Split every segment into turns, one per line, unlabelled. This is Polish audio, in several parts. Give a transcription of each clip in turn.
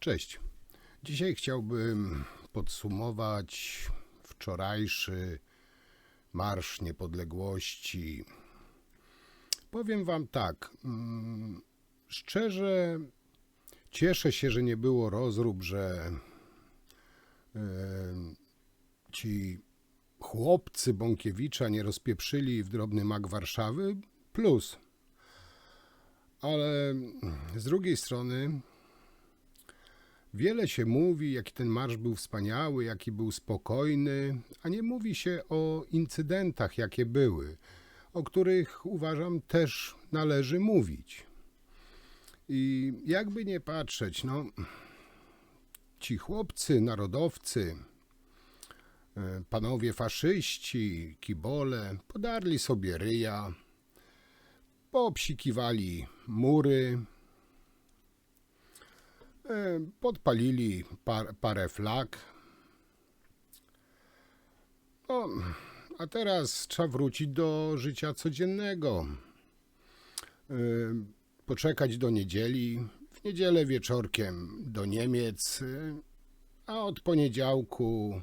Cześć. Dzisiaj chciałbym podsumować wczorajszy Marsz Niepodległości. Powiem Wam tak. mm, Szczerze cieszę się, że nie było rozrób, że em, ci chłopcy Bąkiewicza nie rozpieprzyli w drobny mak Warszawy. Plus. Ale z drugiej strony Wiele się mówi, jaki ten marsz był wspaniały, jaki był spokojny, a nie mówi się o incydentach, jakie były, o których uważam też należy mówić. I jakby nie patrzeć, no, ci chłopcy, narodowcy, e, panowie faszyści, kibole, podarli sobie ryja, poobsikiwali mury, Podpalili par, parę flag. No, a teraz trzeba wrócić do życia codziennego. E, Poczekać do niedzieli. W niedzielę wieczorkiem do Niemiec. e, A od poniedziałku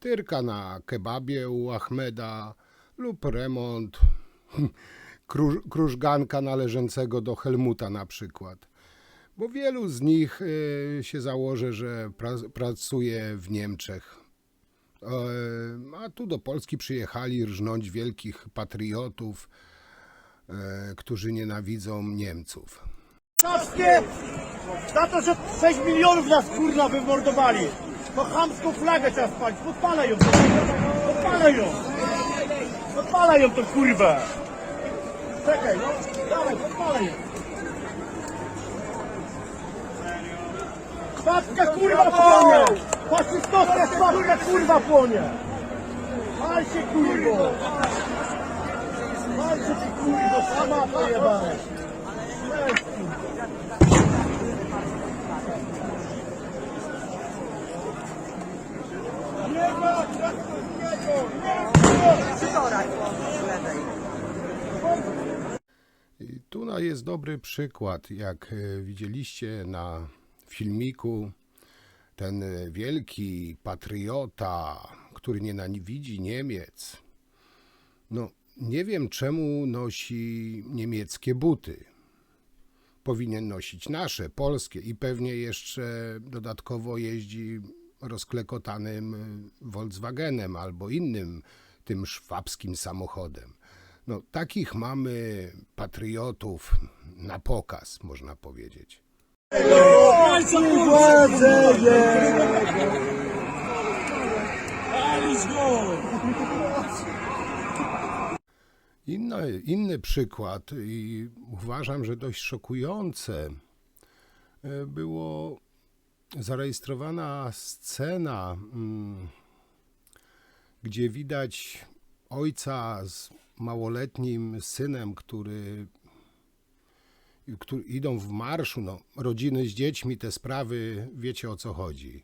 tyrka na kebabie u Ahmeda lub remont kruż, krużganka należącego do Helmuta na przykład bo wielu z nich y, się założy, że pra, pracuje w Niemczech. E, A tu do Polski przyjechali rżnąć wielkich patriotów, e, którzy nienawidzą Niemców.
Polskie za to, że 6 milionów nas kurwa wymordowali. To chamską flagę trzeba spalić. Podpalaj ją. Podpalaj ją. Podpalaj ją to kurwę. Czekaj, no. Dawaj, podpalaj ją. Paczka kurwa płonie. Faszystowska paczka kurwa płonie. Pal się kurwo. Pal się ty kurwo, sama pojebane. Nie ma Trzaskowskiego!
I tu no, jest dobry przykład, jak e, widzieliście na filmiku, ten wielki patriota, który nienawidzi Niemiec. No, nie wiem czemu nosi niemieckie buty. Powinien nosić nasze, polskie i pewnie jeszcze dodatkowo jeździ rozklekotanym Volkswagenem albo innym tym szwabskim samochodem. No, takich mamy patriotów na pokaz, można powiedzieć.
Go!
Inny, inny przykład i uważam, że dość szokujące e, było zarejestrowana scena, mm, gdzie widać ojca z małoletnim synem, który, który idą w marszu, no, rodziny z dziećmi, te sprawy, wiecie o co chodzi.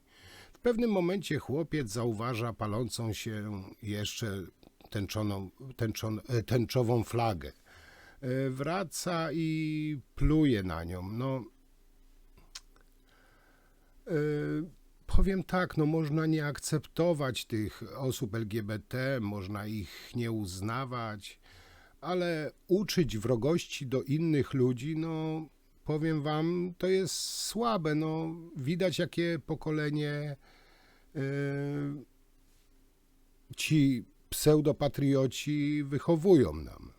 W pewnym momencie chłopiec zauważa palącą się jeszcze tęczoną, tęczon, e, tęczową flagę. E, Wraca i pluje na nią. No, e, powiem tak, no można nie akceptować tych osób LGBT, można ich nie uznawać, ale uczyć wrogości do innych ludzi, no powiem wam, to jest słabe. No, widać jakie pokolenie e, ci pseudopatrioci wychowują nam.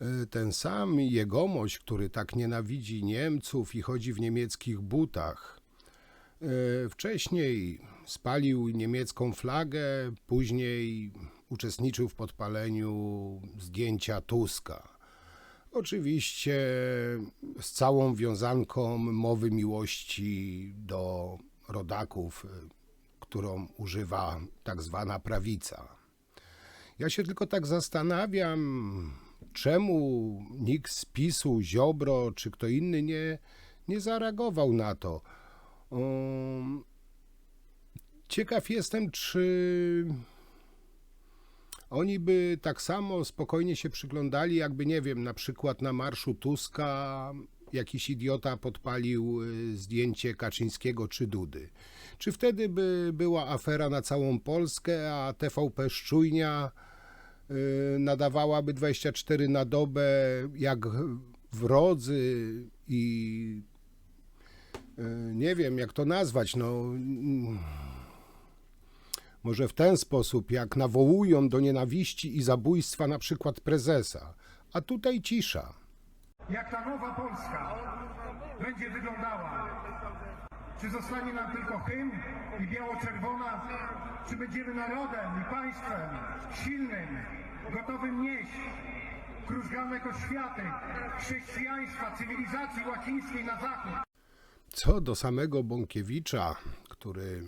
E, Ten sam jegomość, który tak nienawidzi Niemców i chodzi w niemieckich butach, wcześniej spalił niemiecką flagę, później uczestniczył w podpaleniu zdjęcia Tuska. Oczywiście z całą wiązanką mowy miłości do rodaków, y, którą używa tak zwana prawica. Ja się tylko tak zastanawiam, czemu nikt z PiSu, Ziobro czy kto inny nie, nie zareagował na to. Um, ciekaw jestem, czy Oni by tak samo spokojnie się przyglądali, jakby, nie wiem, na przykład na marszu Tuska jakiś idiota podpalił y, zdjęcie Kaczyńskiego czy Dudy. Czy wtedy by była afera na całą Polskę, a TVP Szczujnia y, nadawałaby 24 na dobę jak wrodzy i y, nie wiem jak to nazwać, no mm, może w ten sposób, jak nawołują do nienawiści i zabójstwa na przykład prezesa, a tutaj cisza.
jak ta nowa Polska będzie wyglądała. Czy zostanie nam tylko hymn i biało-czerwona, czy będziemy narodem i państwem silnym, gotowym nieść krużganek oświaty, chrześcijaństwa, cywilizacji łacińskiej na zachód.
Co do samego Bąkiewicza, który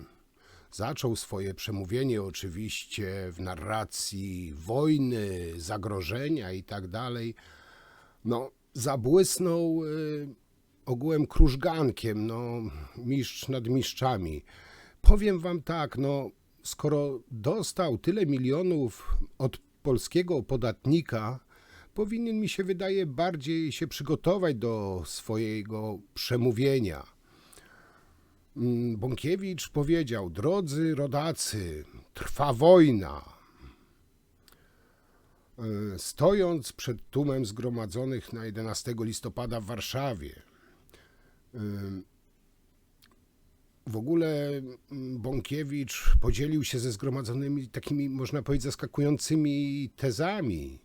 zaczął swoje przemówienie oczywiście w narracji wojny, zagrożenia i tak dalej, no zabłysnął y, ogółem krużgankiem, no mistrz nad mistrzami. Powiem wam tak, no skoro dostał tyle milionów od polskiego podatnika, powinien mi się wydaje bardziej się przygotować do swojego przemówienia. Mm, Bąkiewicz powiedział: Drodzy rodacy, trwa wojna. E, Stojąc przed tłumem zgromadzonych na 11 listopada w Warszawie, e, w ogóle mm, Bąkiewicz podzielił się ze zgromadzonymi takimi, można powiedzieć, zaskakującymi tezami.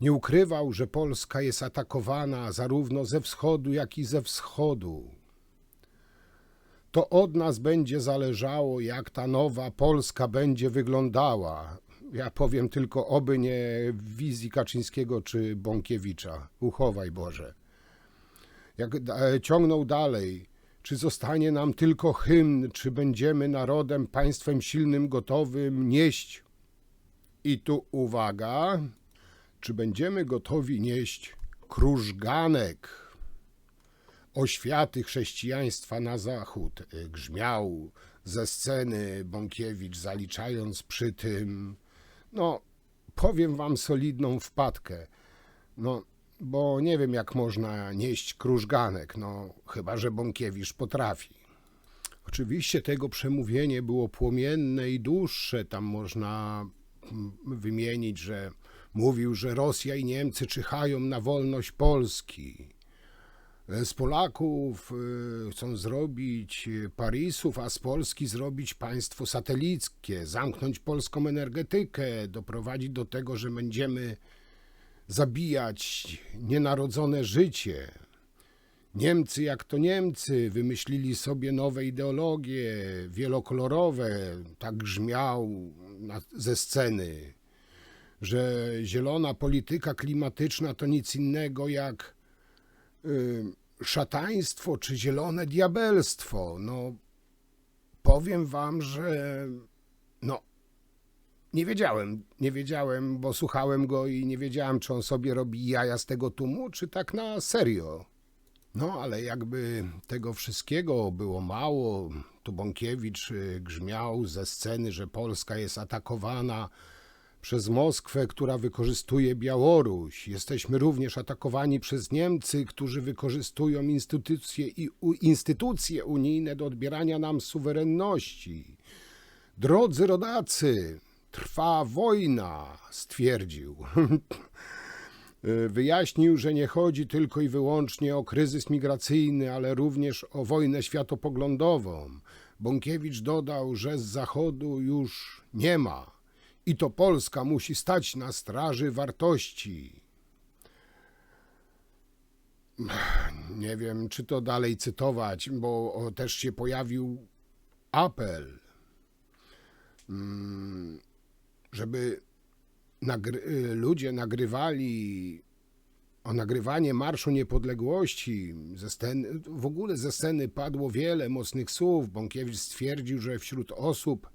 Nie ukrywał, że Polska jest atakowana zarówno ze wschodu, jak i ze wschodu. To od nas będzie zależało, jak ta nowa Polska będzie wyglądała. Ja powiem tylko, oby nie wizji Kaczyńskiego czy Bąkiewicza. Uchowaj Boże. Jak da- ciągnął dalej, czy zostanie nam tylko hymn, czy będziemy narodem, państwem silnym, gotowym nieść. I tu uwaga, czy będziemy gotowi nieść krużganek oświaty chrześcijaństwa na zachód. Y, Grzmiał ze sceny Bąkiewicz, zaliczając przy tym, no, powiem wam solidną wpadkę. No, bo nie wiem, jak można nieść krużganek, no, chyba że Bąkiewicz potrafi. Oczywiście tego przemówienie było płomienne i dłuższe. Tam można mm, wymienić, że mówił, że Rosja i Niemcy czyhają na wolność Polski. Z Polaków y, chcą zrobić Parisów, a z Polski zrobić państwo satelickie, zamknąć polską energetykę, doprowadzić do tego, że będziemy zabijać nienarodzone życie. Niemcy, jak to Niemcy, wymyślili sobie nowe ideologie wielokolorowe, tak grzmiał ze sceny, że zielona polityka klimatyczna to nic innego jak y, szataństwo czy zielone diabelstwo. No, powiem wam, że no, nie wiedziałem, nie wiedziałem, bo słuchałem go i nie wiedziałem, czy on sobie robi jaja z tego tłumu, czy tak na serio. No, ale jakby tego wszystkiego było mało, tu Bąkiewicz y, grzmiał ze sceny, że Polska jest atakowana przez Moskwę, która wykorzystuje Białoruś. Jesteśmy również atakowani przez Niemcy, którzy wykorzystują instytucje, i, u, instytucje unijne do odbierania nam suwerenności. Drodzy rodacy, trwa wojna, stwierdził. Wyjaśnił, że nie chodzi tylko i wyłącznie o kryzys migracyjny, ale również o wojnę światopoglądową. Bąkiewicz dodał, że z Zachodu już nie ma i to Polska musi stać na straży wartości. Nie wiem, czy to dalej cytować, bo też się pojawił apel, mm, żeby nagry- y, ludzie nagrywali o nagrywanie Marszu Niepodległości. Ze sceny, w ogóle ze sceny padło wiele mocnych słów. Bąkiewicz stwierdził, że wśród osób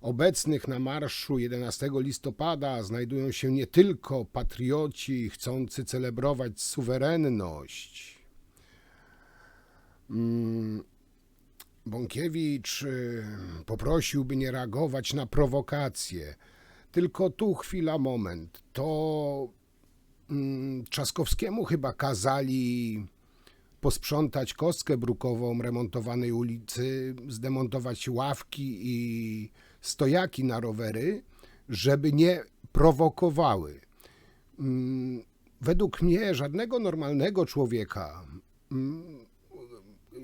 obecnych na marszu 11 listopada znajdują się nie tylko patrioci chcący celebrować suwerenność. Mm, Bąkiewicz y, poprosił, by nie reagować na prowokacje. Tylko tu chwila, moment. To mm, Trzaskowskiemu chyba kazali posprzątać kostkę brukową remontowanej ulicy, zdemontować ławki i stojaki na rowery, żeby nie prowokowały. Mm, Według mnie żadnego normalnego człowieka mm,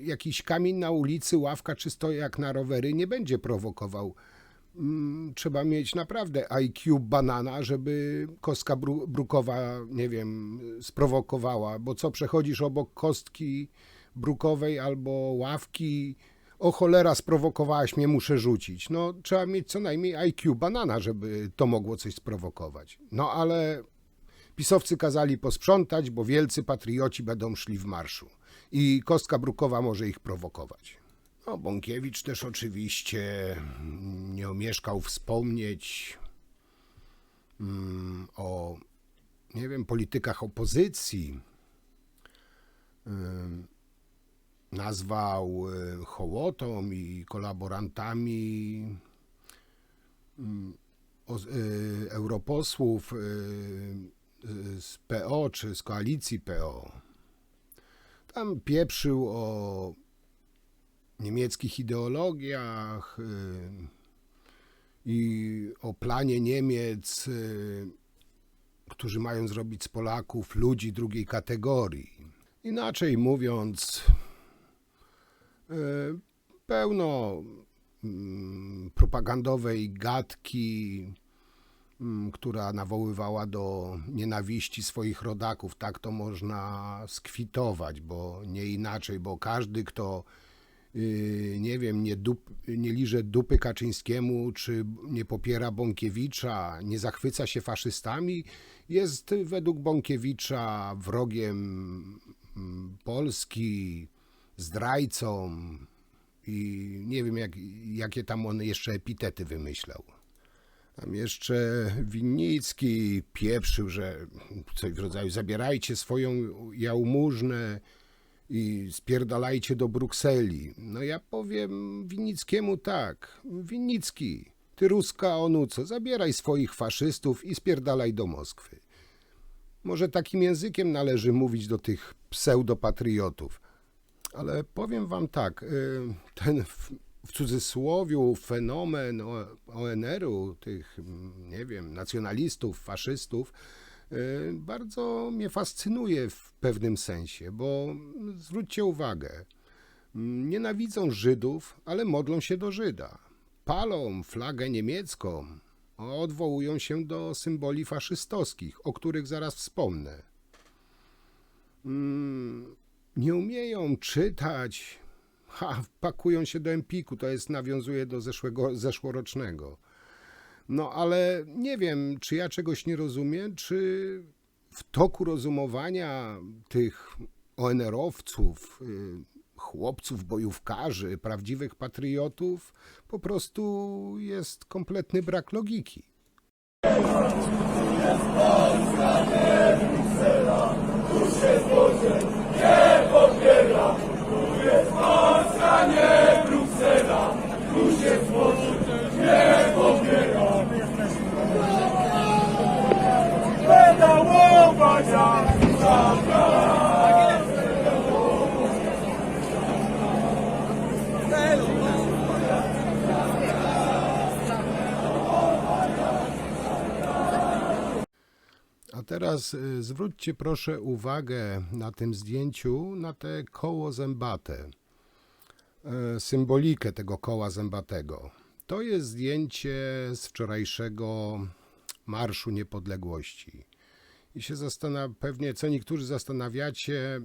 jakiś kamień na ulicy, ławka czy stojak na rowery nie będzie prowokował. Mm, Trzeba mieć naprawdę IQ banana, żeby kostka bru- brukowa, nie wiem, sprowokowała, bo co przechodzisz obok kostki brukowej albo ławki, o cholera, sprowokowałaś mnie, muszę rzucić. No, trzeba mieć co najmniej IQ banana, żeby to mogło coś sprowokować. No, ale pisowcy kazali posprzątać, bo wielcy patrioci będą szli w marszu i kostka brukowa może ich prowokować. No, Bąkiewicz też oczywiście mm, nie omieszkał wspomnieć mm, o, nie wiem, politykach opozycji. Nazwał y, hołotą i kolaborantami o- y, europosłów y, z PO czy z koalicji PO. Tam pieprzył o niemieckich ideologiach i o planie Niemiec, którzy mają zrobić z Polaków ludzi drugiej kategorii. Inaczej mówiąc, pełno mm, propagandowej gadki, mm, która nawoływała do nienawiści swoich rodaków. Tak to można skwitować, bo nie inaczej, bo każdy, kto yy, nie wiem, nie, dup, nie liże dupy Kaczyńskiemu, czy nie popiera Bąkiewicza, nie zachwyca się faszystami, jest według Bąkiewicza wrogiem mm, Polski, zdrajcą i nie wiem, jak, jakie tam on jeszcze epitety wymyślał. Tam jeszcze Winnicki pieprzył, że coś w rodzaju zabierajcie swoją jałmużnę i spierdalajcie do Brukseli. No ja powiem Winnickiemu tak. Winnicki, ty ruska onuco, zabieraj swoich faszystów i spierdalaj do Moskwy. Może takim językiem należy mówić do tych pseudopatriotów. Ale powiem wam tak, y, ten w, cudzysłowiu fenomen ONR-u, tych, mm, nie wiem, nacjonalistów, faszystów, y, bardzo mnie fascynuje w pewnym sensie, bo mm, zwróćcie uwagę, mm, nienawidzą Żydów, ale modlą się do Żyda. Palą flagę niemiecką, odwołują się do symboli faszystowskich, o których zaraz wspomnę. Nie umieją czytać. Ha, pakują się do Empiku, to jest nawiązuje do zeszłego, zeszłorocznego. No ale nie wiem, czy ja czegoś nie rozumiem, czy w toku rozumowania tych ONR-owców, y, chłopców, bojówkarzy, prawdziwych patriotów, po prostu jest kompletny brak logiki. A teraz y, zwróćcie proszę uwagę na tym zdjęciu na te koło zębate. E, Symbolikę tego koła zębatego. To jest zdjęcie z wczorajszego Marszu Niepodległości. I się zastanawia, pewnie co niektórzy zastanawiacie,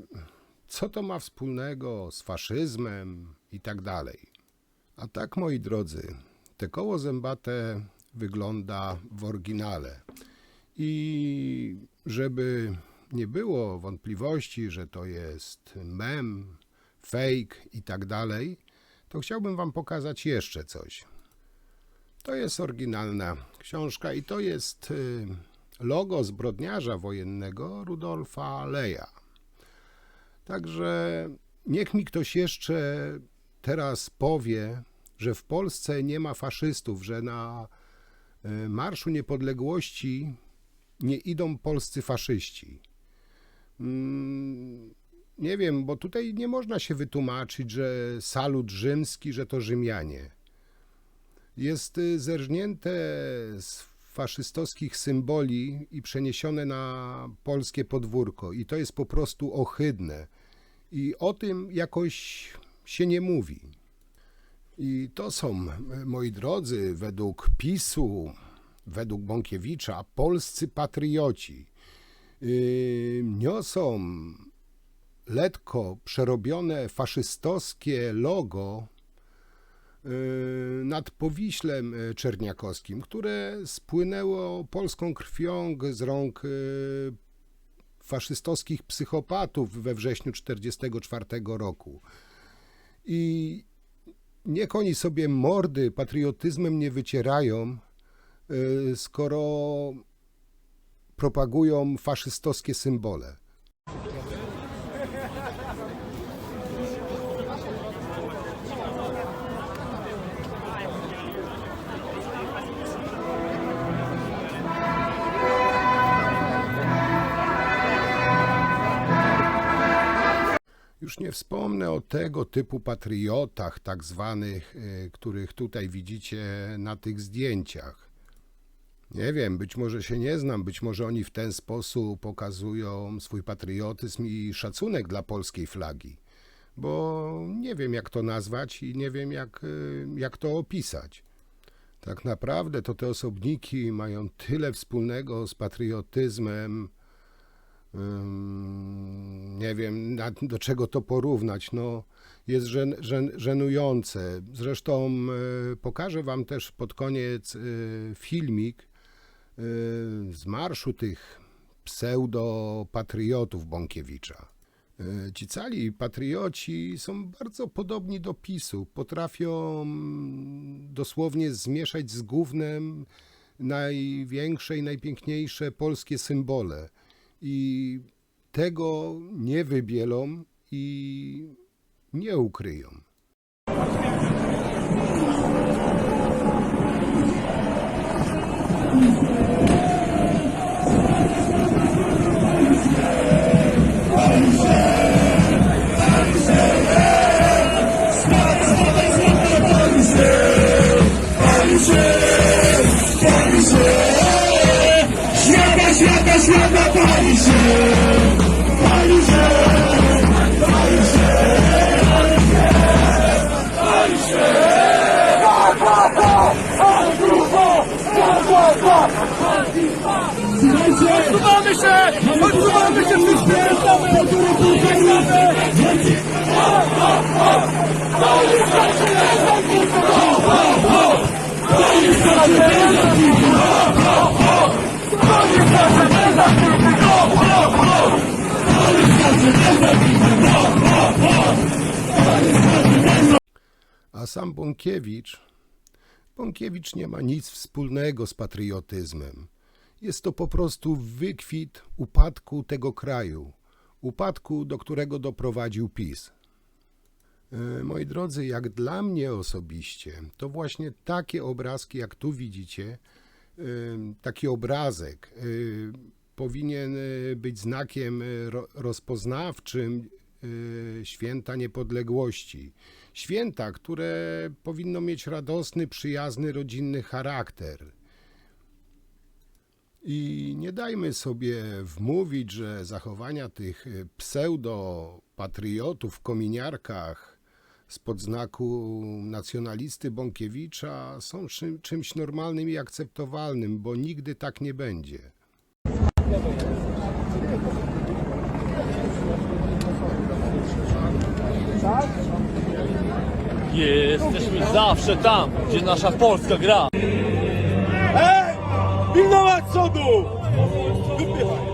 co to ma wspólnego z faszyzmem i tak dalej. A tak, moi drodzy, te koło zębate wygląda w oryginale. I żeby nie było wątpliwości, że to jest mem, fake i tak dalej, to chciałbym Wam pokazać jeszcze coś. To jest oryginalna książka i to jest y, logo zbrodniarza wojennego Rudolfa Leja. Także niech mi ktoś jeszcze teraz powie, że w Polsce nie ma faszystów, że na E, Marszu Niepodległości nie idą polscy faszyści. Mm, Nie wiem, bo tutaj nie można się wytłumaczyć, że salut rzymski, że to Rzymianie. Jest y, zerżnięte z faszystowskich symboli i przeniesione na polskie podwórko. I to jest po prostu ohydne. I o tym jakoś się nie mówi. I to są, moi drodzy, według PiSu, według Bąkiewicza, polscy patrioci. Yy, niosą letko przerobione faszystowskie logo yy, nad Powiślem yy, Czerniakowskim, które spłynęło polską krwią z rąk yy, faszystowskich psychopatów we wrześniu 1944 roku. I niech oni sobie mordy patriotyzmem nie wycierają, skoro propagują faszystowskie symbole. Już nie wspomnę o tego typu patriotach, tak zwanych, y, których tutaj widzicie na tych zdjęciach. Nie wiem, być może się nie znam, być może oni w ten sposób pokazują swój patriotyzm i szacunek dla polskiej flagi, bo nie wiem jak to nazwać i nie wiem jak, y, jak to opisać. Tak naprawdę to te osobniki mają tyle wspólnego z patriotyzmem, nie wiem do czego to porównać. No, jest żen, żen, żenujące. Zresztą y, pokażę Wam też pod koniec y, filmik z marszu tych pseudo-patriotów Bąkiewicza. Y, Ci cali patrioci są bardzo podobni do PiSu. Potrafią mm, dosłownie zmieszać z gównem największe i najpiękniejsze polskie symbole i tego nie wybielą i nie ukryją.
Odsuwamy się! Odsuwamy się!
A sam Bąkiewicz, Bąkiewicz nie ma nic wspólnego z patriotyzmem. Jest to po prostu wykwit upadku tego kraju, upadku, do którego doprowadził PiS. E, Moi drodzy, jak dla mnie osobiście, to właśnie takie obrazki, jak tu widzicie, e, taki obrazek e, powinien być znakiem ro- rozpoznawczym święta niepodległości. Święta, które powinno mieć radosny, przyjazny, rodzinny charakter. I nie dajmy sobie wmówić, że zachowania tych pseudo-patriotów w kominiarkach spod znaku nacjonalisty Bąkiewicza są czym, czymś normalnym i akceptowalnym, bo nigdy tak nie będzie.
Jesteśmy zawsze tam, gdzie nasza Polska gra.
Ej! Pilnować sodu! Wypychaj!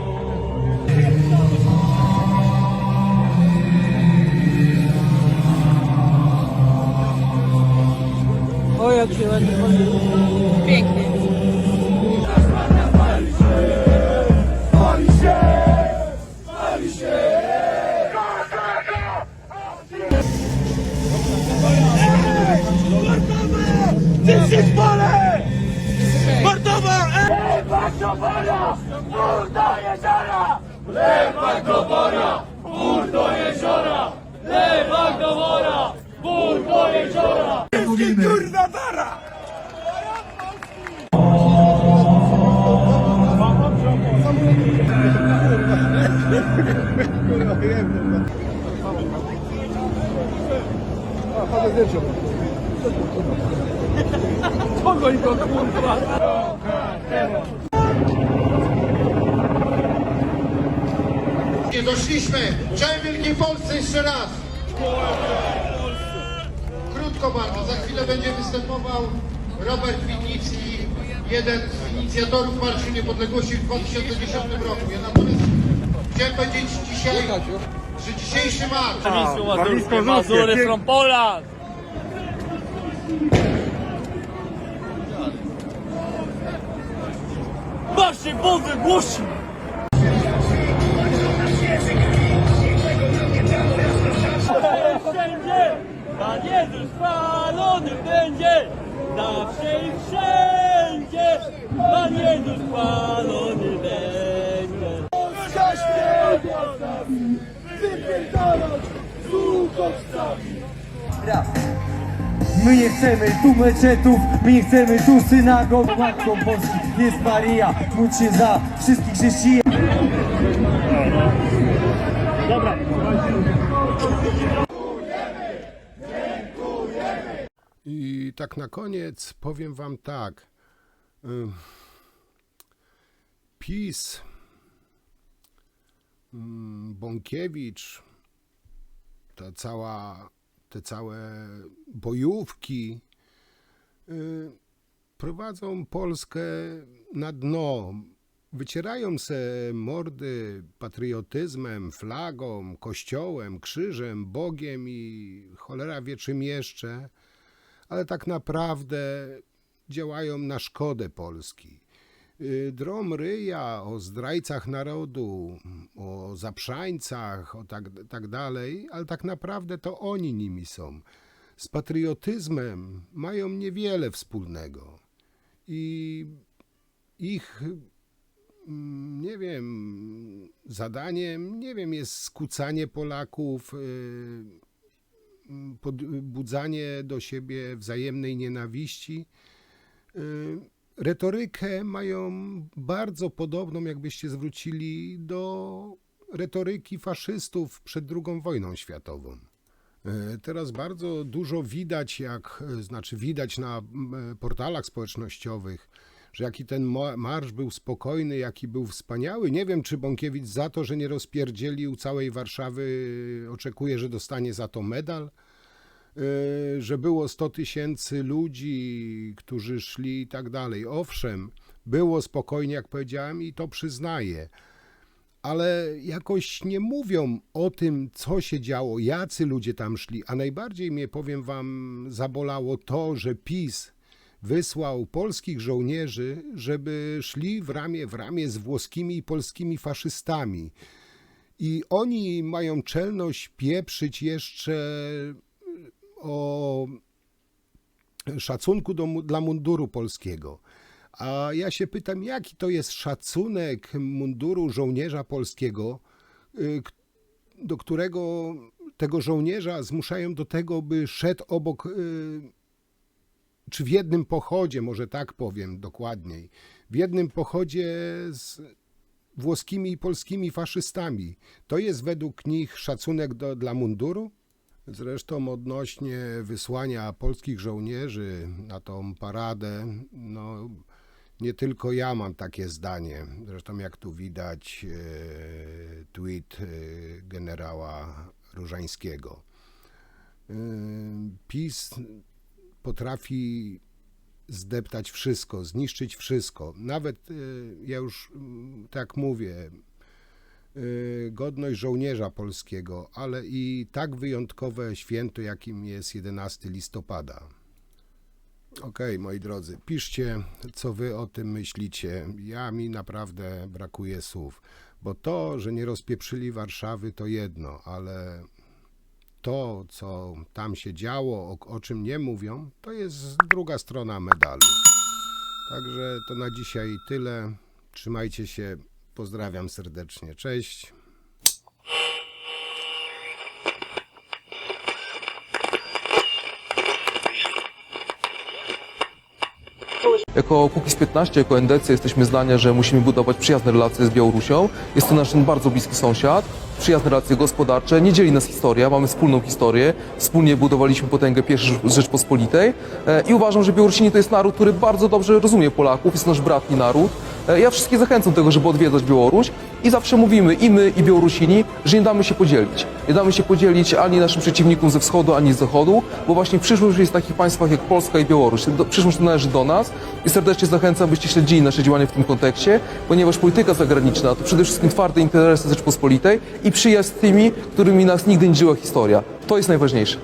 Nie doszliśmy. Cześć Wielkiej Polsce jeszcze raz. Krótko bardzo. Za chwilę będzie występował Robert Winnicki, jeden z inicjatorów Marszu Niepodległości w 2010 roku. Ja natomiast chciałem powiedzieć dzisiaj, że dzisiejszy marsz
Mazury from Poland! Marszy Bowy głosi! Wszędzie Pan Jezus chwalony będzie! Zawsze i wszędzie Pan Jezus chwalony będzie!
Polska śpiewa z nami! Wypierdalać z uchodźcami!
Raz. My nie chcemy tu meczetów, my nie chcemy tu synagog. Matką Polski jest Maria, módl się za wszystkich chrześcijan.
I tak na koniec powiem wam tak. PiS, Bąkiewicz, ta cała, te całe bojówki y, prowadzą Polskę na dno. Wycierają se mordy patriotyzmem, flagą, kościołem, krzyżem, Bogiem i cholera wie czym jeszcze ale tak naprawdę działają na szkodę Polski. Y, Drą ryja o zdrajcach narodu, o zaprzańcach, o tak, tak dalej, ale tak naprawdę to oni nimi są. Z patriotyzmem mają niewiele wspólnego. I ich, mm, nie wiem, zadaniem, nie wiem, jest skucanie Polaków, y, podbudzanie do siebie wzajemnej nienawiści. Retorykę mają bardzo podobną, jakbyście zwrócili, do retoryki faszystów przed II wojną światową. Y, Teraz bardzo dużo widać, jak, znaczy widać na mm, portalach społecznościowych, że jaki ten ma- marsz był spokojny, jaki był wspaniały. Nie wiem, czy Bąkiewicz za to, że nie rozpierdzielił całej Warszawy, oczekuje, że dostanie za to medal. Y, Że było 100 tysięcy ludzi, którzy szli i tak dalej. Owszem, było spokojnie, jak powiedziałem, i to przyznaję. Ale jakoś nie mówią o tym, co się działo, jacy ludzie tam szli. A najbardziej mnie, powiem wam, zabolało to, że PiS wysłał polskich żołnierzy, żeby szli w ramię w ramię z włoskimi i polskimi faszystami. I oni mają czelność pieprzyć jeszcze o szacunku do, dla munduru polskiego. A ja się pytam, jaki to jest szacunek munduru żołnierza polskiego, y, do którego tego żołnierza zmuszają do tego, by szedł obok, y, czy w jednym pochodzie, może tak powiem dokładniej, w jednym pochodzie z włoskimi i polskimi faszystami. To jest według nich szacunek do, dla munduru? Zresztą odnośnie wysłania polskich żołnierzy na tą paradę, no nie tylko ja mam takie zdanie. Zresztą jak tu widać e, tweet e, generała Różańskiego. E, PiS potrafi zdeptać wszystko, zniszczyć wszystko. Nawet, ja już mm, tak mówię, godność żołnierza polskiego, ale i tak wyjątkowe święto, jakim jest 11 listopada. Okej, moi drodzy, piszcie, co wy o tym myślicie. Ja mi naprawdę brakuje słów, bo to, że nie rozpieprzyli Warszawy, to jedno, ale to, co tam się działo, o, o czym nie mówią, to jest druga strona medalu. Także to na dzisiaj tyle. Trzymajcie się. Pozdrawiam serdecznie. Cześć.
Jako Kukiz 15, jako NDC jesteśmy zdania, że musimy budować przyjazne relacje z Białorusią. Jest to nasz bardzo bliski sąsiad, przyjazne relacje gospodarcze, nie dzieli nas historia, mamy wspólną historię, wspólnie budowaliśmy potęgę I Rzeczpospolitej E, i uważam, że Białorusini to jest naród, który bardzo dobrze rozumie Polaków, jest nasz bratni naród. E, Ja wszystkich zachęcam do tego, żeby odwiedzać Białoruś i zawsze mówimy, i my, i Białorusini, że nie damy się podzielić. Nie damy się podzielić ani naszym przeciwnikom ze wschodu, ani z zachodu, bo właśnie przyszłość jest w takich państwach jak Polska i Białoruś. Przyszłość należy do nas i serdecznie zachęcam, byście śledzili nasze działania w tym kontekście, ponieważ polityka zagraniczna to przede wszystkim twarde interesy Rzeczpospolitej i przyjaźń z tymi, którymi nas nigdy nie dzieliła historia. To jest najważniejsze.